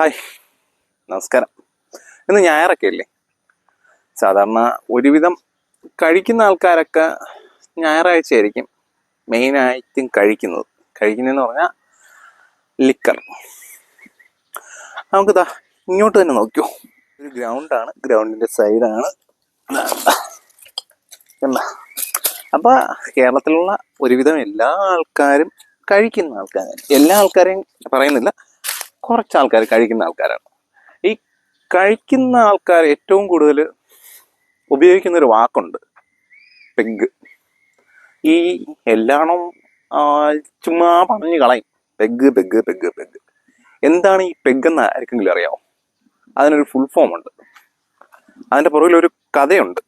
Hi. നമസ്കാരം. ഇന്ന് ഞായറൊക്കെ അല്ലേ? സാധാരണ ഒരുവിധം കഴിക്കുന്ന ആൾക്കാരൊക്കെ ഞായറാഴ്ച ആയിരിക്കും മെയിനായിട്ടും കഴിക്കുന്നത്. കഴിക്കുന്നതെന്ന് പറഞ്ഞാൽ ലിക്കർ നമുക്ക് നമുക്കിതാ ഇങ്ങോട്ട് തന്നെ നോക്കിയോ ഒരു ഗ്രൗണ്ടാണ് ഗ്രൗണ്ടിന്റെ സൈഡാണ് എന്താ അപ്പോൾ കേരളത്തിലുള്ള ഒരുവിധം എല്ലാ ആൾക്കാരും കഴിക്കുന്ന ആൾക്കാരാണ്. എല്ലാ ആൾക്കാരെയും പറയുന്നില്ല. കുറച്ച് ആൾക്കാർ കഴിക്കുന്ന ആൾക്കാരാണ്. ഈ കഴിക്കുന്ന ആൾക്കാർ ഏറ്റവും കൂടുതൽ ഉപയോഗിക്കുന്ന ഒരു വാക്കുണ്ട്. പെഗ്. ഈ എല്ലാണും ചുമ്മാ പറഞ്ഞു കളയും. Peg peg peg peg. എന്താണ് ഈ പെഗ് എന്ന് ആർക്കെങ്കിലും അറിയാമോ അതിനൊരു ഫുൾ ഫോം ഉണ്ട് അതിന്റെ പുറകിൽ ഒരു കഥയുണ്ട്.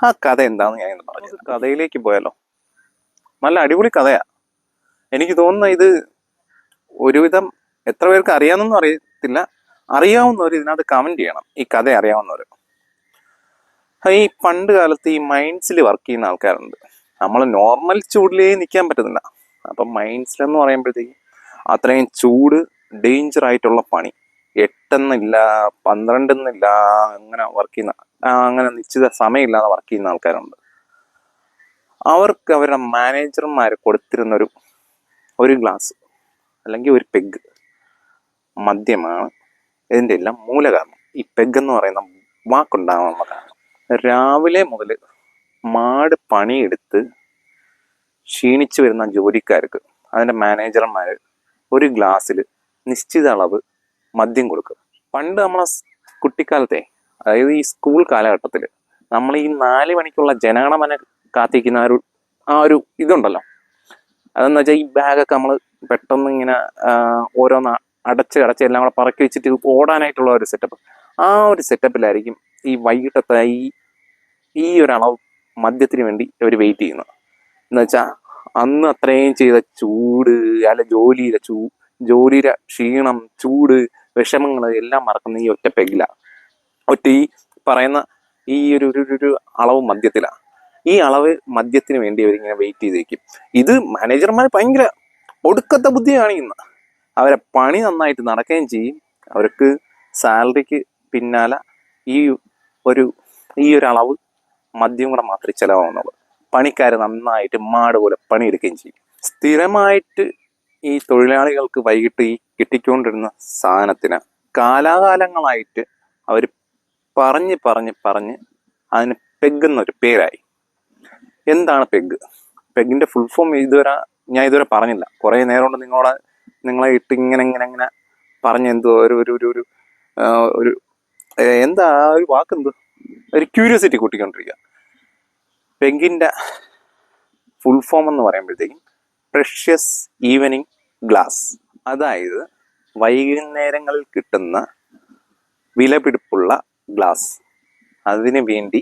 ആ കഥ എന്താണെന്ന് ഞാൻ പറഞ്ഞു കഥയിലേക്ക് പോയാലോ? നല്ല അടിപൊളി കഥയാ. എനിക്ക് തോന്നുന്ന ഇത് ഒരുവിധം എത്ര പേർക്ക് അറിയാമെന്നൊന്നും അറിയത്തില്ല. അറിയാവുന്നവർ ഇതിനകത്ത് കമന്റ് ചെയ്യണം. ഈ കഥ അറിയാവുന്നവർ ഈ പണ്ട് കാലത്ത് ഈ മൈൻഡ്സിൽ വർക്ക് ചെയ്യുന്ന ആൾക്കാരുണ്ട്. നമ്മൾ നോർമൽ ചൂടിലേ നിൽക്കാൻ പറ്റുന്നില്ല അപ്പം മൈൻഡ്സിലെന്ന് പറയുമ്പോഴത്തേക്കും അത്രയും ചൂട് ഡേഞ്ചർ ആയിട്ടുള്ള പണി. എട്ടെന്നില്ല പന്ത്രണ്ടെന്നില്ല അങ്ങനെ വർക്ക് ചെയ്യുന്ന അങ്ങനെ നിശ്ചിത സമയമില്ലാതെ വർക്ക് ചെയ്യുന്ന ആൾക്കാരുണ്ട്. അവർക്ക് അവരുടെ മാനേജർമാർ കൊടുത്തിരുന്നൊരു ഒരു ഗ്ലാസ് അല്ലെങ്കിൽ ഒരു പെഗ് മദ്യമാണ്. ഇതിന്റെ എല്ലാം മൂലകാരണം. ഈ പെഗ് എന്ന് പറയുന്ന വാക്കുണ്ടാവാനുള്ള കാരണം. രാവിലെ മുതൽ മാട് പണിയെടുത്ത് ക്ഷീണിച്ചു വരുന്ന ജോലിക്കാർക്ക് അതിന്റെ മാനേജർമാർ ഒരു ഗ്ലാസ്സിൽ നിശ്ചിത അളവ് മദ്യം കൊടുക്കും. പണ്ട് നമ്മളെ കുട്ടിക്കാലത്തെ അതായത് ഈ സ്കൂൾ കാലഘട്ടത്തിൽ നമ്മൾ ഈ നാല് മണിക്കുള്ള ജനഗണമന കാത്തിരിക്കുന്ന ഒരു ആ ഒരു ഇതുണ്ടല്ലോ. അതെന്ന് വെച്ചാൽ ഈ ബാഗൊക്കെ നമ്മൾ പെട്ടെന്ന് ഇങ്ങനെ ഓരോന്ന് അടച്ച് അടച്ച് എല്ലാം കൂടെ പറക്കി വെച്ചിട്ട് ഓടാനായിട്ടുള്ള ഒരു സെറ്റപ്പ് ആ ഒരു സെറ്റപ്പിലായിരിക്കും ഈ വൈകിട്ടത്തെ ഈ ഈ ഒരു അളവ് മദ്യത്തിന് വേണ്ടി അവർ വെയിറ്റ് ചെയ്യുന്നത്. എന്ന് വെച്ചാൽ അന്ന് അത്രയും ചെയ്ത ചൂട് അല്ല ജോലിയിലെ ചൂ ജോലിയിലെ ക്ഷീണം ചൂട് വിഷമങ്ങൾ എല്ലാം മറക്കുന്ന ഈ ഒറ്റ പെഗില ഒറ്റ ഈ പറയുന്ന ഈ ഒരു- ഒരു അളവ് മദ്യത്തിലാണ് ഈ അളവ് മദ്യത്തിന് വേണ്ടി അവരിങ്ങനെ വെയിറ്റ് ചെയ്തേക്കും. ഇത് മാനേജർമാർ ഭയങ്കര ഒടുക്കത്തെ ബുദ്ധി കാണിക്കുന്ന. അവരെ പണി നന്നായിട്ട് നടക്കുകയും ചെയ്യും. അവർക്ക് സാലറിക്ക് പിന്നാലെ ഈ ഒരു ഈ ഒരു അളവ് മദ്യം കൂടെ മാത്രമേ ചിലവാകുന്നുള്ളൂ. പണിക്കാർ നന്നായിട്ട് മാട് പോലെ പണിയെടുക്കുകയും ചെയ്യും. സ്ഥിരമായിട്ട് ഈ തൊഴിലാളികൾക്ക് വൈകിട്ട് ഈ കിട്ടിക്കൊണ്ടിരുന്ന സാധനത്തിന് കാലാകാലങ്ങളായിട്ട് അവർ പറഞ്ഞ് പറഞ്ഞ് പറഞ്ഞ് അതിന് പെഗ് എന്നൊരു പേരായി. എന്താണ് പെഗ് പെഗിന്റെ ഫുൾ ഫോം ഇതുവരെ ഞാൻ ഇതുവരെ പറഞ്ഞില്ല. കുറേ നേരം കൊണ്ട് നിങ്ങളോട് നിങ്ങളെ ഇട്ട് ഇങ്ങനെ ഇങ്ങനെ ഇങ്ങനെ പറഞ്ഞ് എന്തോ ഒരു ഒരു ഒരു ഒരു ഒരു എന്താ ആ ഒരു വാക്കെന്ത് ഒരു ക്യൂരിയോസിറ്റി കൂട്ടിക്കൊണ്ടിരിക്കുക. പെങ്കിന്റെ ഫുൾ ഫോം എന്ന് പറയുമ്പോഴത്തേക്കും പ്രഷ്യസ് ഈവനിങ് ഗ്ലാസ് അതായത് വൈകുന്നേരങ്ങളിൽ കിട്ടുന്ന വിലപിടിപ്പുള്ള ഗ്ലാസ് അതിനു വേണ്ടി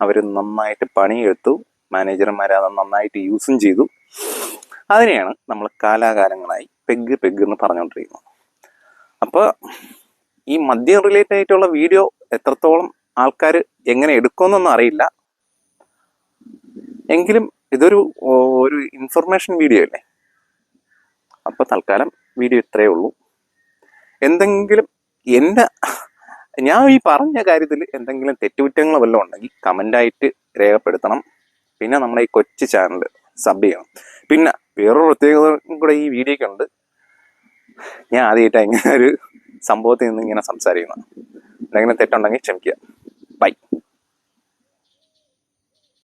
അവർ നന്നായിട്ട് പണിയെടുത്തു. മാനേജർമാർ അത് നന്നായിട്ട് യൂസും ചെയ്തു. അതിനെയാണ് നമ്മൾ കാലാകാലങ്ങളായി പെഗ് പെഗ് എന്ന് പറഞ്ഞുകൊണ്ടിരിക്കുന്നത്. അപ്പോൾ ഈ മദ്യം റിലേറ്റഡ് ആയിട്ടുള്ള വീഡിയോ എത്രത്തോളം ആൾക്കാർ എങ്ങനെ എടുക്കുമെന്നൊന്നും അറിയില്ല. എങ്കിലും ഇതൊരു ഒരു ഇൻഫർമേഷൻ വീഡിയോ അല്ലേ? അപ്പോൾ തൽക്കാലം വീഡിയോ ഇത്രയേ ഉള്ളൂ. എന്തെങ്കിലും എന്റെ ഞാൻ ഈ പറഞ്ഞ കാര്യത്തിൽ എന്തെങ്കിലും തെറ്റുകുറ്റങ്ങൾ വല്ലതും ഉണ്ടെങ്കിൽ കമന്റായിട്ട് രേഖപ്പെടുത്തണം. പിന്നെ നമ്മുടെ ഈ കൊച്ചു ചാനൽ സബ് ചെയ്യണം പിന്നെ വേറൊരു പ്രത്യേകത കൂടെ ഈ വീഡിയോയ്ക്ക് ഉണ്ട്. ഞാൻ ആദ്യമായിട്ടാണ് ഇങ്ങനെ ഒരു സംഭവത്തിൽ നിന്ന് ഇങ്ങനെ സംസാരിക്കുന്നത്. എന്തെങ്കിലും തെറ്റുണ്ടെങ്കിൽ ക്ഷമിക്കുക.